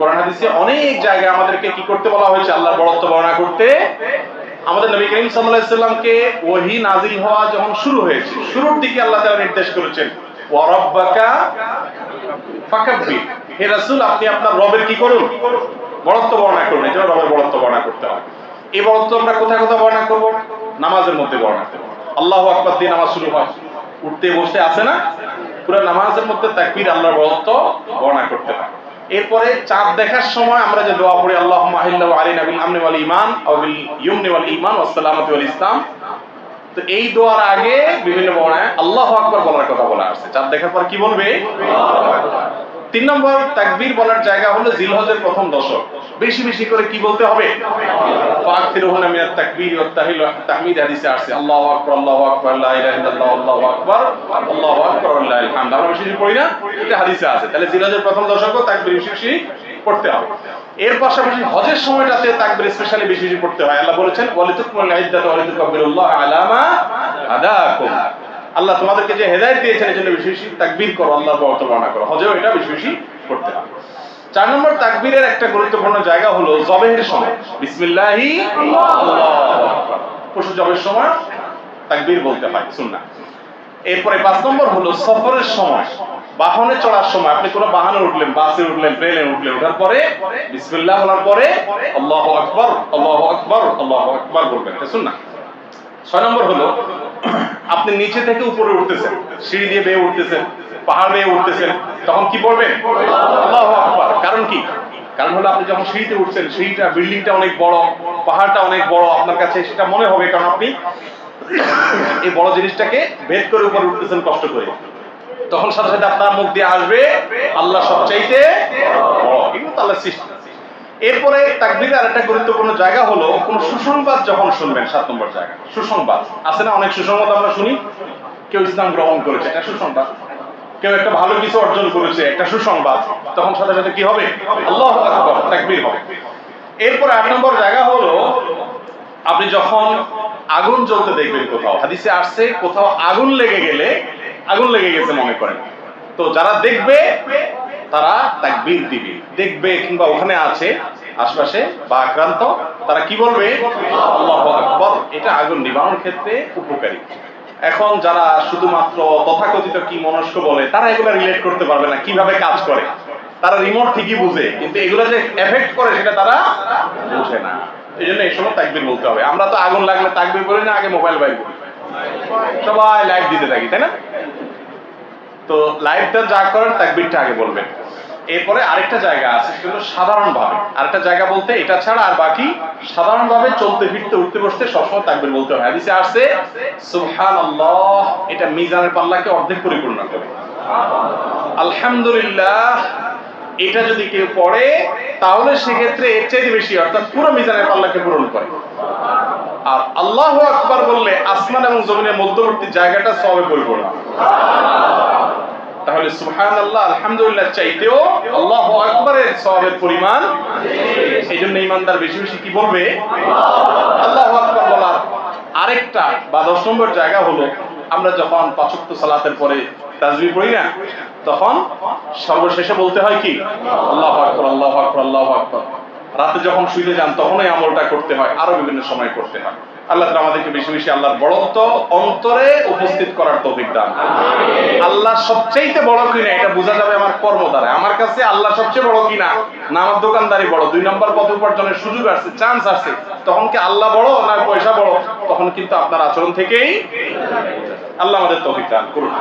কোরআন অনেক জায়গায় আমাদেরকে কি করতে বলা হয়েছে? বর্ণনা করতে। আমাদের নবী করিম নাজিল হওয়া যখন শুরু হয়েছে, শুরুর দিকে আল্লাহ নির্দেশ করেছেন হে আপনি আপনার রবের কি করুন? বর্ণনা করুন। রবের বর্ণনা করতে হয় এই আমরা কোথায় কোথায় বর্ণনা করব? নামাজের মধ্যে বর্ণনা করব। আল্লাহু দিয়ে নামাজ শুরু হয়। উঠতে বসতে আসে না? পুরো নামাজের মধ্যে তাকবীর আল্লাহর বড়ত্ব বর্ণনা করতে হয়। এরপরে চাঁদ দেখার সময় আমরা যে দোয়া পড়ি আল্লাহ মাহিল্লা আলী নবিল আমনি ওয়াল ইমান আবিল ইউমনি ওয়াল ইমান ওয়াসসালামাতু ওয়াল ইসলাম। তো এই দোয়ার আগে বিভিন্ন বর্ণায় আল্লাহ আকবর বলার কথা বলা আসছে চাঁদ দেখার পর কি বলবে? তিন নম্বর তাকবীর বলার জায়গা হলো জিলহজের প্রথম দশক। বেশি বেশি করে কি বলতে হবে? বেশি পড়ি না আছে। তাহলে জিলহজের প্রথম দশকও তাকবীর বেশি বেশি পড়তে হবে। এর পাশাপাশি হজের সময়টাতে তাকবীর স্পেশালি বেশি বেশি পড়তে হয়। আল্লাহ বলেছেন আলামা আল্লাহ তোমাদেরকে যে হেদায়েত দিয়েছেন, এই জন্য বেশি বেশি তাকবীর করো, আল্লাহর বর্ত বর্ণনা করো। হজেও এটা বেশি বেশি করতে হবে। চার নম্বর তাকবীরের একটা গুরুত্বপূর্ণ জায়গা হলো জবেহের সময়। বিসমিল্লাহি পশু জবের সময় তাকবীর বলতে হয়, সুন্নাহ। এরপরে পাঁচ নম্বর হলো সফরের সময়। বাহনে চড়ার সময়, আপনি কোনো বাহনে উঠলেন, বাসে উঠলেন, প্লেনে উঠলেন ওঠার পরে বিসমিল্লাহ বলার পরে আল্লাহু আকবর, আল্লাহু আকবার আল্লাহু আকবার বলবেন। এটা সুন্নাহ। ছয় নম্বর হলো আপনি নিচে থেকে উপরে উঠতেছেন, সিঁড়ি দিয়ে বেয়ে উঠতেছেন, পাহাড় বেয়ে উঠতেছেন, তখন কি পড়বেন? আল্লাহু কারণ কি? কারণ হলো আপনি যখন সিঁড়িতে উঠছেন, সিঁড়িটা, বিল্ডিংটা অনেক বড়, পাহাড়টা অনেক বড়, আপনার কাছে সেটা মনে হবে কারণ আপনি এই বড় জিনিসটাকে ভেদ করে উপরে উঠতেছেন কষ্ট করে। তখন সাথে সাথে আপনার মুখ দিয়ে আসবে, আল্লাহ সবচাইতে বড়। এগুলো তো আল্লাহর সৃষ্টি। এরপরে তাকবীরের আরেকটা গুরুত্বপূর্ণ জায়গা হলো কোন সুসংবাদ যখন শুনবেন, সাত নম্বর জায়গা। সুসংবাদ। আছে না অনেক সুসংবাদ আমরা শুনি? কেউ ইসলাম গ্রহণ করেছে, এটা সুসংবাদ। কেউ একটা ভালো কিছু অর্জন করেছে একটা সুসংবাদ। তখন সাথে সাথে কি হবে? আল্লাহ আকবার, তাকবীর হবে। এরপরে আট নম্বর জায়গা হলো, আপনি যখন আগুন জ্বলতে দেখবেন কোথাও, হাদিসে আসছে, কোথাও আগুন লেগে গেলে, আগুন লেগে গেছে মনে করেন। তো যারা দেখবে তারা তাকবীর দিবে। দেখবে কিংবা ওখানে আছে, আশপাশে বা আক্রান্ত, তারা কি বলবে? এটা আগুন নিবারণের ক্ষেত্রে উপকারী। এখন যারা শুধুমাত্র তথাকথিত কি মনস্ক বলে, তারা এগুলো রিলেট করতে পারবে না, কীভাবে কাজ করে। তারা রিমোট ঠিকই বুঝে, কিন্তু এগুলো যে এফেক্ট করে, সেটা তারা বুঝে না। এই জন্য এই সময় তাকবির বলতে হবে। আমরা তো আগুন লাগলে তাকবির করি না, আগে মোবাইল বাইর করি। সবাই লাইভ দিতে থাকি, তাই না? তো লাইভটা যা করেন তাকবিরটা আগে বলবেন। এরপরে আরেকটা জায়গা আছে, সেটা হলো সাধারণভাবে। আরেকটা জায়গা বলতে এটা ছাড়া আর বাকি সাধারণভাবে চলতে, ফিরতে, উঠতে, বসতে সবসময় তাকবির বলতে হয়। হাদিসে আসছে, সুবহানাল্লাহ, এটা মিজানের পাল্লাকে অর্ধেক পরিপূর্ণ করে। আলহামদুলিল্লাহ, এটা যদি কেউ পড়ে, তাহলে সেক্ষেত্রে এর চাইতে বেশি, অর্থাৎ পুরো মিজানের পাল্লাকে পূরণ করে। আর আল্লাহ আকবার বললে আসমান এবং জমিনের মধ্যবর্তী জায়গাটা সবে পরিপূর্ণ। তাহলে সুহান আল্লাহ আলহামদুলিল্লাহ চাইতেও আল্লাহ আকবরের সবের পরিমাণ। এই জন্য ইমানদার বেশি বেশি কি বলবে? আল্লাহ আকবর বলার আরেকটা বা দশ নম্বর জায়গা হলো, আমরা যখন পাঁচক্ত সালাতের পরে তাজবি পড়ি না, তখন সর্বশেষে বলতে হয় কি? আল্লাহ আকবর আল্লাহ আকবর আল্লাহ আকবর। রাতে যখন শুইতে যান তখন এই আমলটা করতে হয়, আরও বিভিন্ন সময় করতে হয়। আল্লাহ আমাদেরকে বেশি বেশি আল্লাহর বড়ত্ব অন্তরে উপস্থিত করার তৌফিক দান। আল্লাহ সবচেয়ে বড় কিনা, এটা বোঝা যাবে আমার কর্ম দ্বারা। আমার কাছে আল্লাহ সবচেয়ে বড় কিনা, না আমার দোকানদারি বড়। দুই নম্বর পথ উপার্জনের সুযোগ আসছে চান্স আসছে। তখন কি আল্লাহ বড় না পয়সা বড়? তখন কিন্তু আপনার আচরণ থেকেই আল্লাহ আমাদের তৌফিক দান করুন।